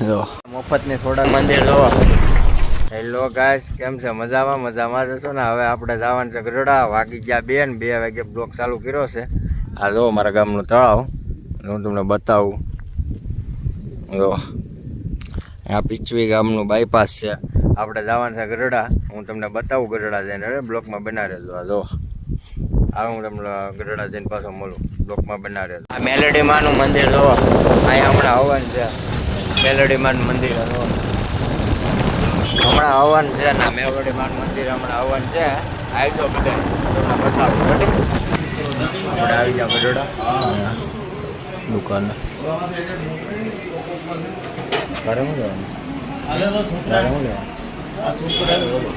જો. મફતની સોડા મંદિર જો હેલો ગાઈસ કેમ છે? મજામાં? મજામાં જશો ને? હવે આપણે જવાનું છે ગરડા વાગી ગયા બે ને બે વાગે બ્લોક ચાલુ કર્યો છે. આ જો મારા ગામનું તળાવ. હું તમને બતાવું. જો. આ પીચવી ગામનું બાયપાસ છે. આપણે જવાનું છે ગરડા હું તમને બતાવું ગરડા જઈને. અરે, બ્લોકમાં બનાવી આ જો. આ હું તમને ગરડા જઈને પાછો મળું. બ્લોકમાં બનાવી આ મેલેડી માનું મંદિર જો અહીંયા હમણાં આવવાનું છે. મેલેડી માનું મંદિર હમણાં આવવાનું છે ના મેલોડી માનું મંદિર હમણાં આવવાનું છે. આવજો બધા. તમને બતાવો આપણે આવી જાઓ ગરડા દુકાન. તારે શું લેવાનું? તારે હું લેવાનું?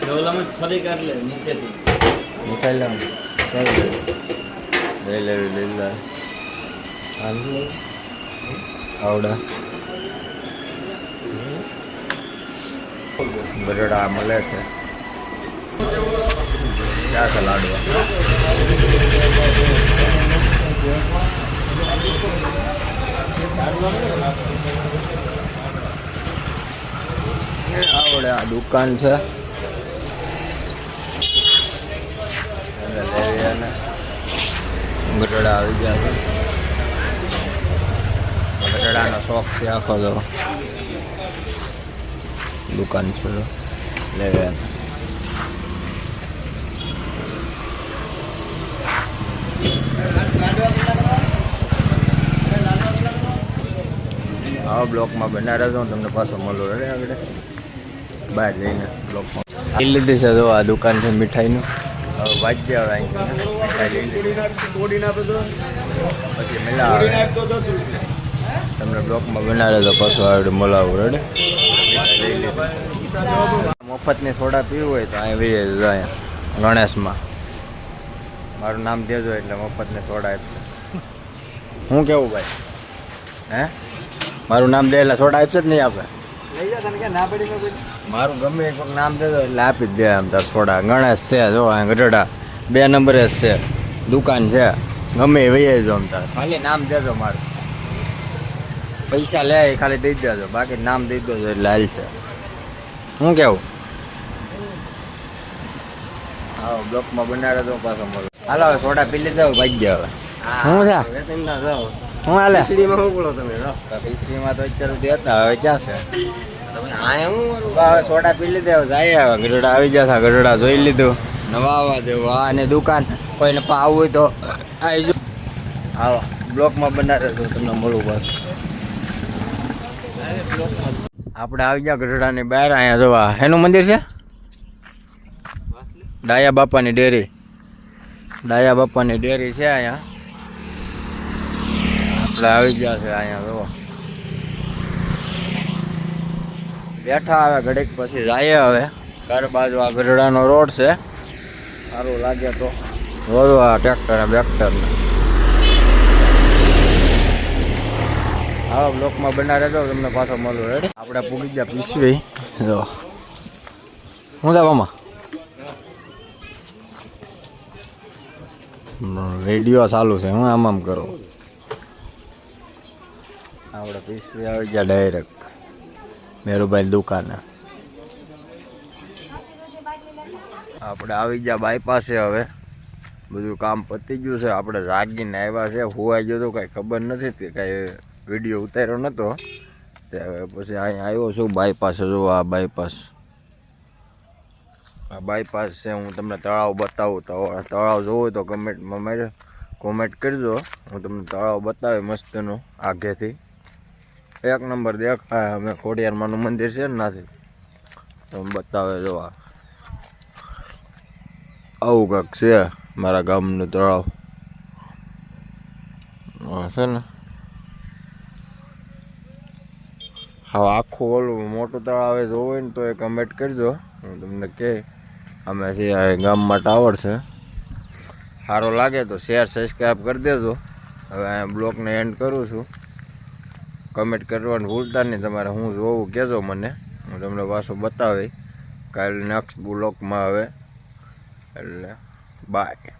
ડોલામાં છરી કાઢ લે નીચેથી નીકળી કઈ લઈ લેવી લઈ લે આવડા. ગરડા મળે છે. ક્યાં છે લાડવા? આવડે, આ દુકાન છે. ગઢડા આવી ગયા છે. ગઢડાનો શોખ છે, આખો તો. દુકાન છે લેવે. આવા બ્લોકમાં બના રહેજો હું તમને પાછો મળો રે આગળ. બહાર જઈને બ્લોકમાં. એ લીધી છે, જો આ દુકાન છે મીઠાઈનું. વાજ્યા આવે અહીં લઈ પછી મિલા આવે. તમને બ્લોકમાં બનાવે તો પાછું આવડે મોલાવું રેડે મફતની સોડા પીવું હોય તો અહીં વહી જજો અહીંયા ગણેશમાં. મારું નામ દેજો એટલે મફતને સોડા આપશે. હું કેવું ભાઈ? હે? મારું નામ દે એટલે સોડા આપશે જ નહીં આપે? મારું ગમે એ કોઈક નામ દેજો એટલે આપી જ દે આમ તાર સોડા. ગણેશ છે જો અહીં ગઢડા. બે નંબરે જ છે. દુકાન છે. ગમે વહી જો આમ તાર. ખાલી નામ દેજો મારું. પૈસા લે ખાલી દઈ દેજો. બાકી નામ દઈ દેજો એટલે હાલ છે. શું કેવું? હા બ્લોકમાં બનાવે તો પાછો મળો. હાલો સોડા પી લીધો ભાઈ ગયા હવે. શું છે? શું હાલે? શું બોલો તમે ખીચડીમાં તો અત્યારે દેતા હવે ક્યાં છે? સોડા પી લીધા જાય હવે. ગઢડા આવી હતા ગઢડા જોઈ લીધું. નવા આવવા જેવું આ અને દુકાન. કોઈને પા આવવું હોય તો આવી જો. આવો બ્લોકમાં બનાવે તો તમને મળું પાછું. આપણે આવી ગયા ગઢડાની બહાર, અહીંયા જોવા. એનું મંદિર છે? ડાયા બાપાની ડેરી. ડાયા બાપાની ડેરી છે અહીંયા. આપણે આવી ગયા છે અહીંયા જોવા. બેઠા આવે ઘડીક પછી જાય હવે. ઘર બાજુ આ ગઢડાનો રોડ છે. સારું લાગે તો. આ ટ્રેક્ટર ને આવા બ્લોકમાં બના રહેજો તમને પાછો મળો રેડી આપણે પૂગી ગયા પીસવી. જો. છે મામા રેડિયો ચાલુ છે, હું આમ આમ કરો. આપણે પીસવી આવી ગયા ડાયરેક્ટ મેરુભાઈ દુકાને. આપણે આવી ગયા બાયપાસે હવે. બધું કામ પતી ગયું છે, આપણે જાગીને આવ્યા છે. હોવાઈ ગયો તો કાંઈ ખબર નથી તે કાંઈ વીડિયો ઉતાર્યો નહોતો તે પછી અહીંયા આવ્યો છું બાયપાસ જો આ બાયપાસ આ બાયપાસ છે, હું તમને તળાવ બતાવું. તો તળાવ જોવું તો કમેન્ટમાં મારે કોમેન્ટ કરજો. હું તમને તળાવ બતાવે મસ્તનું આગેથી. એક નંબર દેખાય અમે ખોડિયારમાંનું મંદિર છે નાથી. તમે બતાવે જો આ. આવું કાંક છે મારા ગામનું તળાવ. છે ને. હા આખું ઓલું મોટું તળાવ જોવું હોય ને તો એ કમેન્ટ કરજો. હું તમને કે અમે છે આ ગામમાં ટાવર છે. સારો લાગે તો શેર સબસ્ક્રાઈબ કરી દેજો. હવે અહીંયા બ્લોગને એન્ડ કરું છું. કમેન્ટ કરવાનું ભૂલતા નહીં, તમારે હું જોવું કહેજો મને. હું તમને પાછું બતાવી કાલે નેક્સ્ટ બ્લોગમાં હવે. એટલે બાય